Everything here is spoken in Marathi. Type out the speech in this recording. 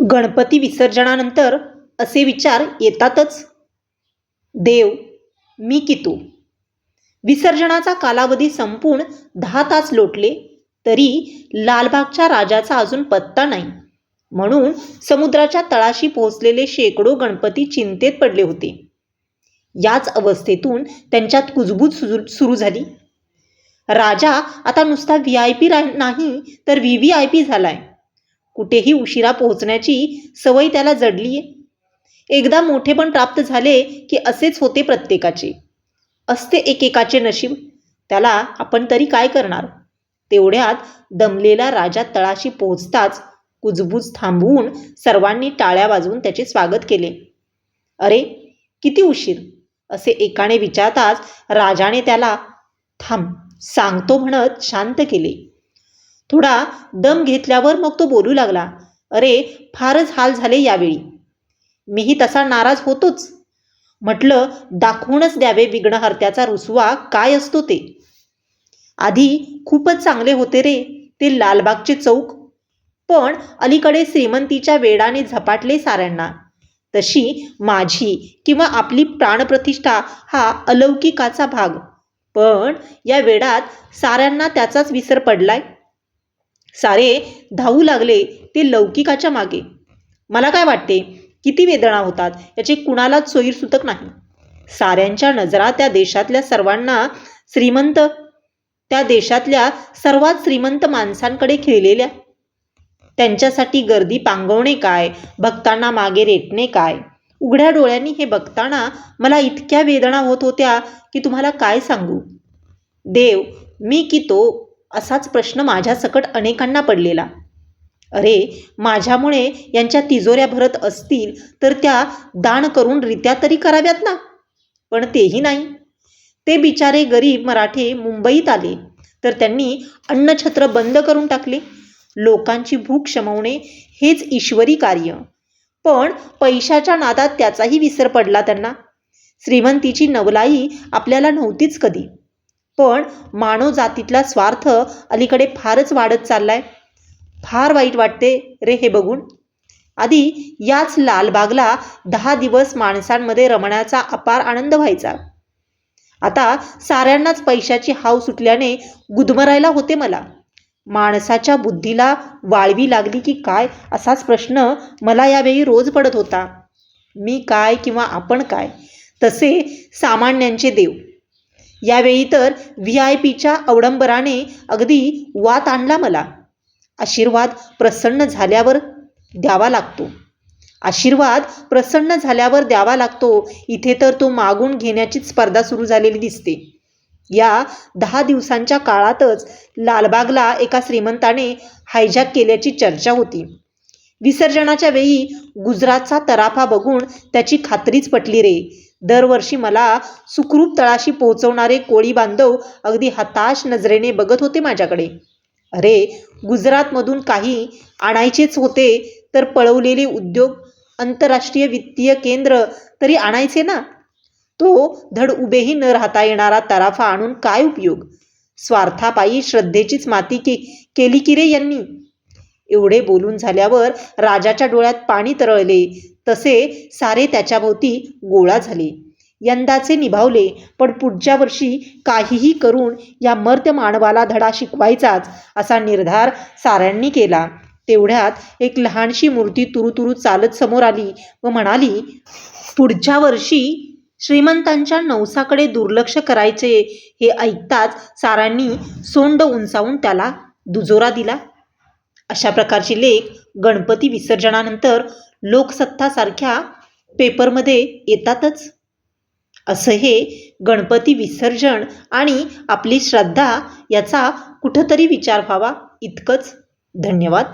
गणपती विसर्जनानंतर असे विचार येतातच. देव मी की तू? विसर्जनाचा कालावधी संपून दहा तास लोटले तरी लालबागच्या राजाचा अजून पत्ता नाही. म्हणून समुद्राच्या तळाशी पोहोचलेले शेकडो गणपती चिंतेत पडले होते. याच अवस्थेतून त्यांच्यात कुजबूज सुरू सुरू झाली. राजा आता नुसता व्ही आय पी नाही तर व्ही व्ही आय पी झालाय. कुठेही उशिरा पोहोचण्याची सवय त्याला जडली आहे एकदा मोठेपण प्राप्त झाले की असेच होते प्रत्येकाचे. असते एकेकाचे नशीब. त्याला आपण तरी काय करणार? तेवढ्यात दमलेला राजा तळाशी पोहोचताच कुजबूज थांबवून सर्वांनी टाळ्या वाजवून त्याचे स्वागत केले. अरे किती उशीर? असे एकाने विचारताच राजाने त्याला थांब सांगतो म्हणत शांत केले. थोडा दम घेतल्यावर मग तो बोलू लागला अरे फारच हाल झाले यावेळी. मीही तसा नाराज होतोच. म्हटलं दाखवूनच द्यावे विघ्नहर्त्याचा रुसवा काय असतो ते. आधी खूपच चांगले होते रे ते लालबागचे चौक. पण अलीकडे श्रीमंतीच्या वेडाने झपाटले साऱ्यांना. तशी माझी किंवा आपली प्राणप्रतिष्ठा हा अलौकिकाचा भाग. पण या वेडात साऱ्यांना त्याचाच विसर पडलाय. सारे धावू लागले ते लौकिकाच्या मागे. मला काय वाटते? किती वेदना होतात याचे कुणालाच सोयीसूतक नाही. साऱ्यांच्या नजरा त्या देशातल्या सर्वांना श्रीमंत त्या देशातल्या सर्वात श्रीमंत माणसांकडे खेळलेल्या. त्यांच्यासाठी गर्दी पांगवणे काय भक्तांना मागे रेटणे काय? उघड्या डोळ्यांनी हे बघताना मला इतक्या वेदना होत होत्या की तुम्हाला काय सांगू? देव मी की तो? असाच प्रश्न माझ्यासकट अनेकांना पडलेला. अरे माझ्यामुळे यांच्या तिजोऱ्या भरत असतील तर त्या दान करून रित्या तरी कराव्यात ना? पण तेही नाही. ते बिचारे गरीब मराठे मुंबईत आले. तर त्यांनी अन्नछत्र बंद करून टाकले. लोकांची भूक शमवणे हेच ईश्वरी कार्य. पण पैशाच्या नादात त्याचाही विसर पडला त्यांना. श्रीमंतीची नवलाई आपल्याला नव्हतीच कधी. पण मानव जातीतला स्वार्थ अलीकडे फारच वाढत चाललाय. फार वाईट वाटते रे हे बघून. आधी याच लालबागला दहा दिवस माणसांमध्ये रमण्याचा अपार आनंद व्हायचा. आता साऱ्यांनाच पैशाची हाव सुटल्याने गुदमरायला होते मला. माणसाच्या बुद्धीला वाळवी लागली की काय असाच प्रश्न मला यावेळी रोज पडत होता. मी काय किंवा आपण काय? तसे सामान्यांचे देव. यावेळी तर व्ही आय पीच्या अवडंबराने अगदी वात आणला मला. आशीर्वाद प्रसन्न झाल्यावर द्यावा लागतो. आशीर्वाद प्रसन्न झाल्यावर द्यावा लागतो. इथे तर तो मागून घेण्याची स्पर्धा सुरू झालेली दिसते. या दहा दिवसांच्या काळातच लालबागला एका श्रीमंताने हायजॅक केल्याची चर्चा होती. विसर्जनाच्या वेळी गुजरातचा तराफा बघून त्याची खात्रीच पटली रे. दरवर्षी मला सुखरूप तळाशी पोहोचवणारे कोळी बांधव अगदी हताश नजरेने बघत होते माझ्याकडे. अरे गुजरातमधून काही आणायचेच होते तर पळवलेले उद्योग आंतरराष्ट्रीय वित्तीय केंद्र तरी आणायचे ना? तो धड उभेही न राहता येणारा तराफा आणून काय उपयोग? स्वार्थापायी श्रद्धेचीच माती के केली की रे यांनी? एवढे बोलून झाल्यावर राजाच्या डोळ्यात पाणी तरळले. तसे सारे त्याच्याभोवती गोळा झाले. यंदाचे निभावले पण पुढच्या वर्षी काहीही करून या मर्त्य मानवाला धडा शिकवायचाच असा निर्धार साऱ्यांनी केला. तेवढ्यात एक लहानशी मूर्ती तुरुतुरु चालत समोर आली व म्हणाली पुढच्या वर्षी श्रीमंतांच्या नवसाकडे दुर्लक्ष करायचे हे ऐकताच सारांनी सोंड उंचावून त्याला दुजोरा दिला. अशा प्रकारची लेख गणपती विसर्जनानंतर लोकसत्तासारख्या पेपरमध्ये येतातच. असं हे गणपती विसर्जन आणि आपली श्रद्धा याचा कुठंतरी विचार व्हावा इतकंच. धन्यवाद.